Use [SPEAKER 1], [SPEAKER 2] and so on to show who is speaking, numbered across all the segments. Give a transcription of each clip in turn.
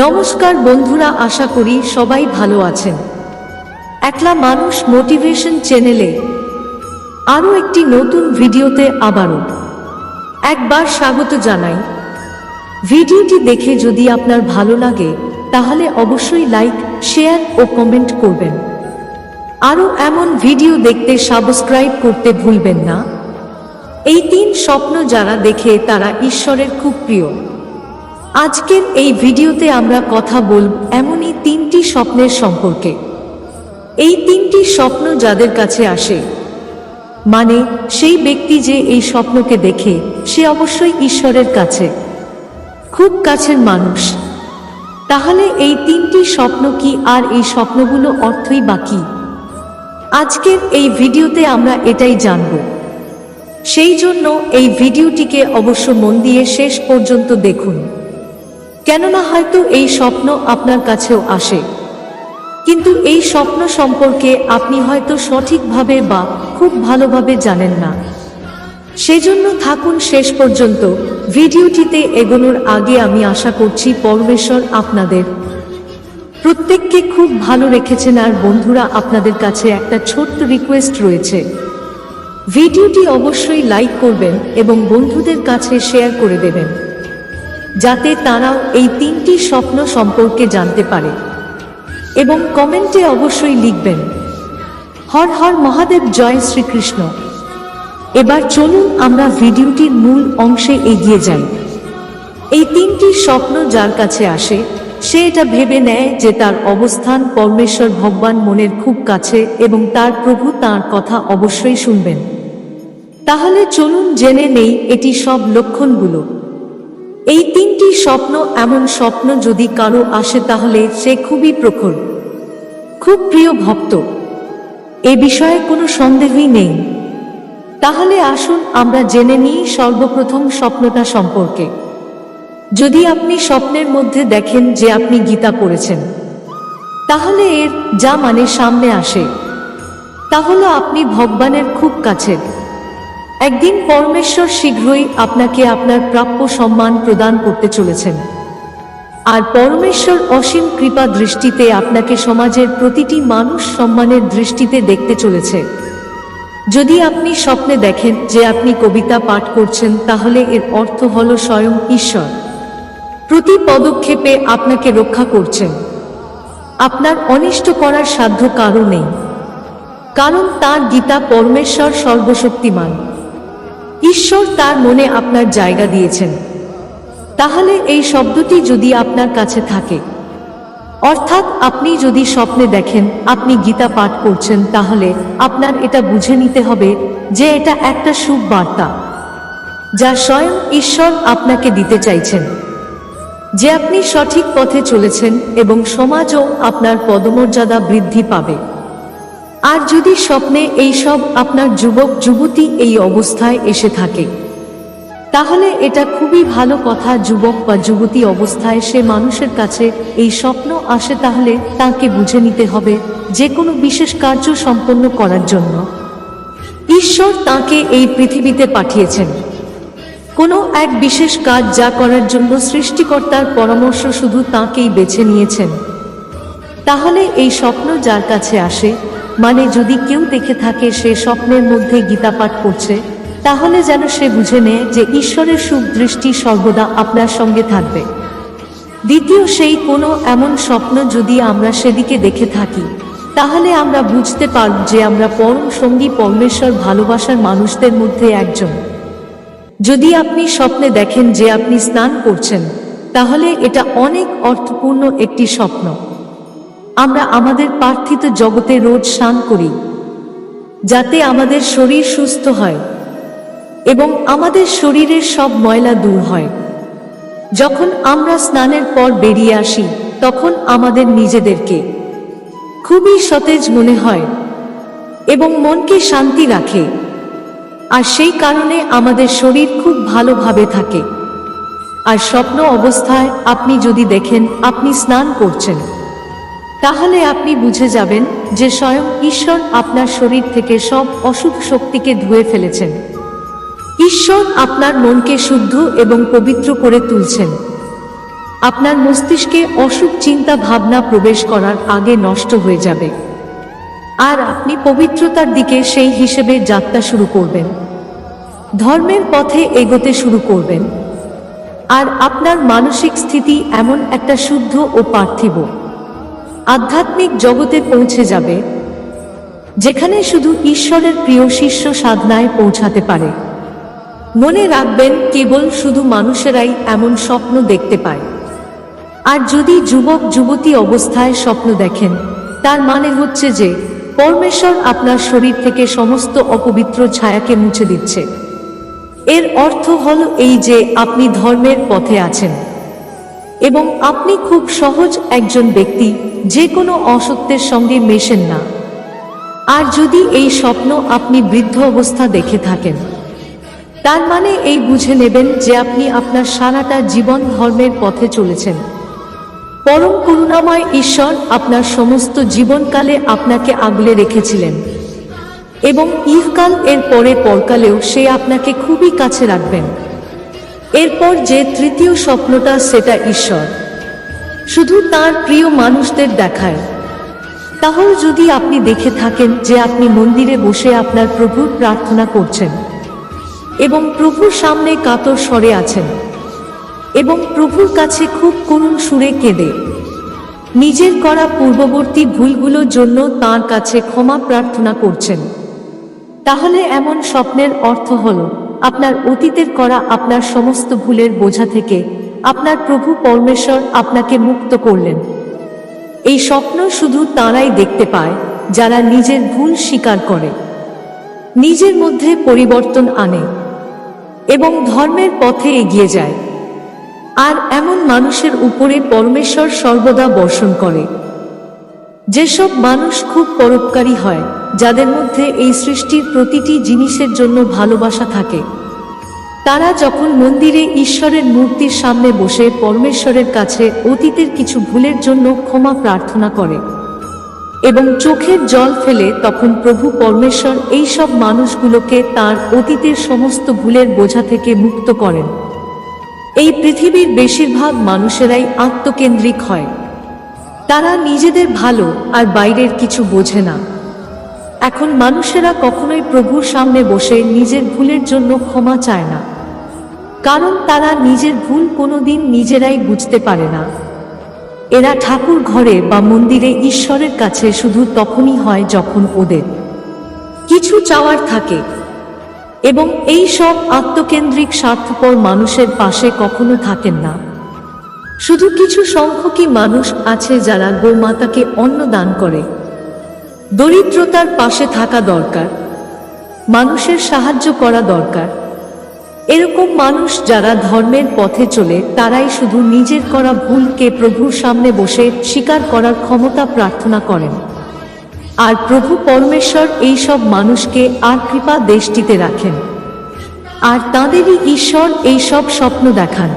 [SPEAKER 1] নমস্কার বন্ধুরা, আশা করি সবাই ভালো আছেন। একলা মানুষ মোটিভেশন চ্যানেলে আরও একটি নতুন ভিডিওতে আবারও একবার স্বাগত জানাই। ভিডিওটি দেখে যদি আপনার ভালো লাগে, তাহলে অবশ্যই লাইক, শেয়ার ও কমেন্ট করবেন। আরও এমন ভিডিও দেখতে সাবস্ক্রাইব করতে ভুলবেন না। এই তিন স্বপ্ন যারা দেখে তারা ঈশ্বরের খুব প্রিয়। আজকের এই ভিডিওতে আমরা কথা বলব এমনই তিনটি স্বপ্নের সম্পর্কে। এই তিনটি স্বপ্ন যাদের কাছে আসে মানে সেই ব্যক্তি যে এই স্বপ্নকে দেখে, সে অবশ্যই ঈশ্বরের কাছে। খুব কাছের মানুষ। তাহলে এই তিনটি স্বপ্ন কি আর এই স্বপ্নগুলো অর্থই বাকি আজকের এই ভিডিওতে আমরা এটাই জানব। সেই জন্য এই ভিডিওটিকে অবশ্য মন দিয়ে শেষ পর্যন্ত দেখুন। কেননা হয়তো এই স্বপ্ন আপনার কাছেও আসে। কিন্তু এই স্বপ্ন সম্পর্কে আপনি হয়তো সঠিকভাবে বা খুব ভালোভাবে জানেন না। সেজন্য থাকুন শেষ পর্যন্ত। ভিডিওটিতে এগোনোর আগে আমি আশা করছি পরমেশ্বর আপনাদের, প্রত্যেককে খুব ভালো রেখেছেন আর বন্ধুরা আপনাদের কাছে একটা ছোট্ট রিকোয়েস্ট রয়েছে। ভিডিওটি অবশ্যই লাইক করবেন এবং বন্ধুদের কাছে শেয়ার করে দেবেন। যাতে তারাও এই তিনটি স্বপ্ন সম্পর্কে জানতে পারে। এবং কমেন্টে অবশ্যই লিখবেন, হর হর মহাদেব, জয় শ্রীকৃষ্ণ। এবার চলুন আমরা ভিডিওটির মূল অংশে এগিয়ে যাই। এই তিনটি স্বপ্ন যার কাছে আসে, সে এটা ভেবে নেয় যে তার অবস্থান পরমেশ্বর ভগবান মনের খুব কাছে এবং তার প্রভু তার কথা অবশ্যই শুনবেন। তাহলে চলুন জেনে নেই এটি সব লক্ষণগুলো। এই তিনটি স্বপ্ন এমন স্বপ্ন যদি কারও আসে তাহলে সে খুবই প্রখর, খুব প্রিয় ভক্ত। এ বিষয়ে কোনো সন্দেহই নেই। তাহলে আসুন আমরা জেনে নিই সর্বপ্রথম স্বপ্নটা সম্পর্কে। যদি আপনি স্বপ্নের মধ্যে দেখেন যে আপনি গীতা পড়েছেন, তাহলে এর যা মানে সামনে আসে তাহলে আপনি ভগবানের খুব কাছের। একদিন পরমেশ্বর শীঘ্রই আপনাকে আপনার প্রাপ্য সম্মান প্রদান করতে চলেছেন। আর পরমেশ্বর অসীম কৃপা দৃষ্টিতে আপনাকে সমাজের প্রতিটি মানুষ সম্মানের দৃষ্টিতে দেখতে চলেছে। যদি আপনি স্বপ্নে দেখেন যে আপনি কবিতা পাঠ করছেন, তাহলে এর অর্থ হল স্বয়ং ঈশ্বর। প্রতি পদক্ষেপে আপনাকে রক্ষা করছেন। আপনার অনিষ্ট করার সাধ্য কারও নেই। কারণ তার গীতা পরমেশ্বর সর্বশক্তিমান। ঈশ্বর তার মনে আপনার জায়গা দিয়েছেন। তাহলে এই শব্দটি যদি আপনার কাছে থাকে, অর্থাৎ আপনি যদি স্বপ্নে দেখেন, আপনি গীতা পাঠ করছেন, তাহলে আপনার এটা বুঝে নিতে হবে যে এটা একটা শুভ বার্তা, যা স্বয়ং ঈশ্বর আপনাকে দিতে চাইছেন। যে আপনি সঠিক পথে চলেছেন এবং সমাজও আপনার পদমর্যাদা বৃদ্ধি পাবে। আর যদি স্বপ্নে এই সব আপনার যুবক, যুবতী এই অবস্থায় এসে থাকে, তাহলে এটা খুবই ভালো কথা যুবক বা যুবতী অবস্থায় সে মানুষের কাছে এই স্বপ্ন আসে তাহলে তাকে বুঝে নিতে হবে যে কোনো বিশেষ কার্য সম্পন্ন করার জন্য। ঈশ্বর তাকে এই পৃথিবীতে পাঠিয়েছেন। কোনো এক বিশেষ কাজ যা করার জন্য সৃষ্টিকর্তার পরামর্শ শুধু তাকেই বেছে নিয়েছেন। তাহলে এই স্বপ্ন যার কাছে আসে মানে যদি কেউ দেখে থাকে সে স্বপ্নের মধ্যে গীতা পাঠ করছে, তাহলে যেন সে বুঝে নেয় যে ঈশ্বরের সুখ দৃষ্টি সর্বদা আপনার সঙ্গে থাকবে। দ্বিতীয় সেই কোনো এমন স্বপ্ন যদি আমরা সেদিকে দেখে থাকি, তাহলে আমরা বুঝতে পারব যে আমরা পরম সঙ্গী পরমেশ্বর ভালোবাসার মানুষদের মধ্যে একজন। যদি আপনি স্বপ্নে দেখেন যে আপনি স্নান করছেন, তাহলে এটা অনেক অর্থপূর্ণ একটি স্বপ্ন। আমরা আমাদের পার্থিত জগতে রোজ স্নান করি, যাতে আমাদের শরীর সুস্থ হয় এবং আমাদের শরীরের সব ময়লা দূর হয়। যখন আমরা স্নানের পর বেরিয়ে আসি, তখন আমাদের নিজেদেরকে খুবই সতেজ মনে হয় এবং মনকে শান্তি রাখে। আর সেই কারণে আমাদের শরীর খুব ভালোভাবে থাকে। আর স্বপ্ন অবস্থায় আপনি যদি দেখেন, আপনি স্নান করছেন। তাহলে আপনি বুঝে যাবেন যে স্বয়ং ঈশ্বর আপনার শরীর থেকে সব অশুভ শক্তিকে ধুয়ে ফেলেছেন। ঈশ্বর আপনার মনকে শুদ্ধ এবং পবিত্র করে তুলছেন। আপনার মস্তিষ্কে অসুখ চিন্তা ভাবনা প্রবেশ করার আগে নষ্ট হয়ে যাবে। আর আপনি পবিত্রতার দিকে সেই হিসেবে যাত্রা শুরু করবেন। ধর্মের পথে এগোতে শুরু করবেন। আর আপনার মানসিক স্থিতি এমন একটা শুদ্ধ ও পার্থিব। আধ্যাত্মিক জগতে পৌঁছে যাবে, যেখানে শুধু ঈশ্বরের প্রিয় শিষ্য সাধনায় পৌঁছাতে পারে। মনে রাখবেন, কেবল শুধু মানুষেরাই এমন স্বপ্ন দেখতে পায়। আর যদি যুবক, যুবতী অবস্থায় স্বপ্ন দেখেন, তার মানে হচ্ছে যে পরমেশ্বর আপনার শরীর থেকে সমস্ত অপবিত্র ছায়াকে মুছে দিচ্ছে। এর অর্থ হল এই যে আপনি ধর্মের পথে আছেন। এবং আপনি খুব সহজ একজন ব্যক্তি যে কোনো অসত্যের সঙ্গে মেশেন না। আর যদি এই স্বপ্ন আপনি বৃদ্ধ অবস্থা দেখে থাকেন, তার মানে এই বুঝে নেবেন যে আপনি আপনার সারাটা জীবন ধর্মের পথে চলেছেন। পরম করুণাময় ঈশ্বর আপনার সমস্ত জীবনকালে আপনাকে আগলে রেখেছিলেন এবং ইহকাল এর পরে পরকালেও সে আপনাকে খুবই কাছে রাখবেন। এরপর যে তৃতীয় স্বপ্নটা, সেটা ঈশ্বর। শুধু তার প্রিয় মানুষদের দেখায়। তাহলে যদি আপনি দেখে থাকেন যে আপনি মন্দিরে বসে আপনার প্রভুর প্রার্থনা করছেন এবং প্রভুর সামনে কাতর স্বরে আছেন এবং প্রভুর কাছে খুব করুণ সুরে কেঁদে, নিজের করা পূর্ববর্তী ভুলগুলোর জন্য তার কাছে ক্ষমা প্রার্থনা করছেন, তাহলে এমন স্বপ্নের অর্থ হল আপনার অতীতের করা আপনার সমস্ত ভুলের বোঝা থেকে আপনার প্রভু পরমেশ্বর আপনাকে মুক্ত করলেন। এই স্বপ্ন শুধু তারাই দেখতে পায়, যারা নিজের ভুল স্বীকার করে। নিজের মধ্যে পরিবর্তন আনে এবং ধর্মের পথে এগিয়ে যায়। আর এমন মানুষের উপরে পরমেশ্বর সর্বদা বর্ষণ করে। যেসব মানুষ খুব পরোপকারী হয়, যাদের মধ্যে এই সৃষ্টির প্রতিটি জিনিসের জন্য ভালোবাসা থাকে। তারা যখন মন্দিরে ঈশ্বরের মূর্তির সামনে বসে পরমেশ্বরের কাছে অতীতের কিছু ভুলের জন্য ক্ষমা প্রার্থনা করে এবং চোখের জল ফেলে তখন প্রভু পরমেশ্বর এই সব মানুষগুলোকে তার অতীতের সমস্ত ভুলের বোঝা থেকে মুক্ত করেন। এই পৃথিবীর বেশিরভাগ মানুষেরাই আত্মকেন্দ্রিক হয়। তারা নিজেদের ভালো আর বাইরের কিছু বোঝে না। এখন মানুষেরা কখনোই প্রভুর সামনে বসে নিজের ভুলের জন্য ক্ষমা চায় না। কারণ তারা নিজের ভুল কোনোদিন নিজেরাই বুঝতে পারে না। এরা ঠাকুর ঘরে বা মন্দিরে ঈশ্বরের কাছে শুধু তখনই হয় যখন ওদের কিছু চাওয়ার থাকে। এবং এই সব আত্মকেন্দ্রিক স্বার্থপর মানুষের পাশে কখনো থাকেন না। শুধু কিছু সংখ্যকই মানুষ আছে যারা গোমাতাকে অন্ন দান করে। দরিদ্রতার পাশে থাকা দরকার। মানুষের সাহায্য করা দরকার। এরকম মানুষ যারা ধর্মের পথে চলে, তারাই শুধু নিজের করা ভুলকে প্রভুর সামনে বসে স্বীকার করার ক্ষমতা প্রার্থনা করেন। আর প্রভু পরমেশ্বর এই সব মানুষকে আর কৃপা দেশটিতে রাখেন। আর তাঁদেরই ঈশ্বর এই সব স্বপ্ন দেখান।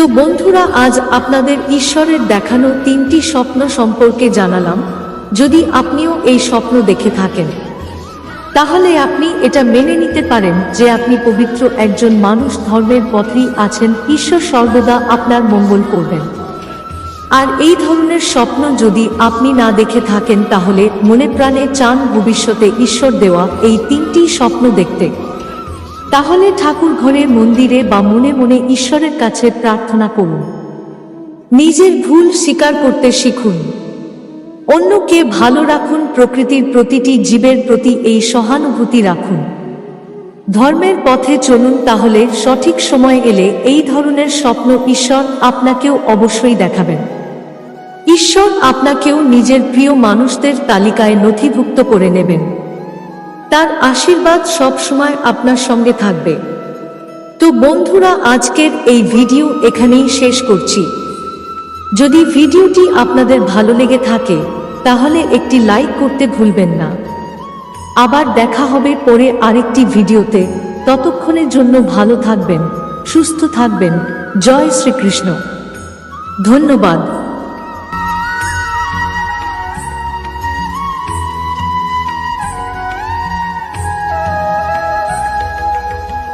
[SPEAKER 1] তো বন্ধুরা, আজ আপনাদের ঈশ্বরের দেখানো তিনটি স্বপ্ন সম্পর্কে জানালাম। যদি আপনিও এই স্বপ্ন দেখে থাকেন, তাহলে আপনি এটা মেনে নিতে পারেন যে আপনি পবিত্র একজন মানুষ ধর্মের পথেই আছেন, ঈশ্বর সর্বদা আপনার মঙ্গল করবেন। আর এই ধরনের স্বপ্ন যদি আপনি না দেখে থাকেন, তাহলে মনে প্রাণে চান ভবিষ্যতে ঈশ্বর দেওয়া এই তিনটি স্বপ্ন দেখতে। তাহলে ঠাকুর ঘরে মন্দিরে বা মনে মনে ঈশ্বরের কাছে প্রার্থনা করুন। নিজের ভুল স্বীকার করতে শিখুন। অন্যকে ভালো রাখুন, প্রকৃতির প্রতিটি জীবের প্রতি এই সহানুভূতি রাখুন। ধর্মের পথে চলুন তাহলে সঠিক সময় এলে এই ধরনের স্বপ্ন ঈশ্বর আপনাকেও অবশ্যই দেখাবেন। ঈশ্বর আপনাকেও নিজের প্রিয় মানুষদের তালিকায় নথিভুক্ত করে নেবেন। তার আশীর্বাদ সব সময় আপনার সঙ্গে থাকবে। তো বন্ধুরা, আজকের এই ভিডিও এখানেই শেষ করছি। যদি ভিডিওটি আপনাদের ভালো লেগে থাকে, তাহলে একটি লাইক করতে ভুলবেন না। আবার দেখা হবে পরে আরেকটি ভিডিওতে। ততক্ষণের জন্য ভালো থাকবেন, সুস্থ থাকবেন। জয় শ্রীকৃষ্ণ। ধন্যবাদ।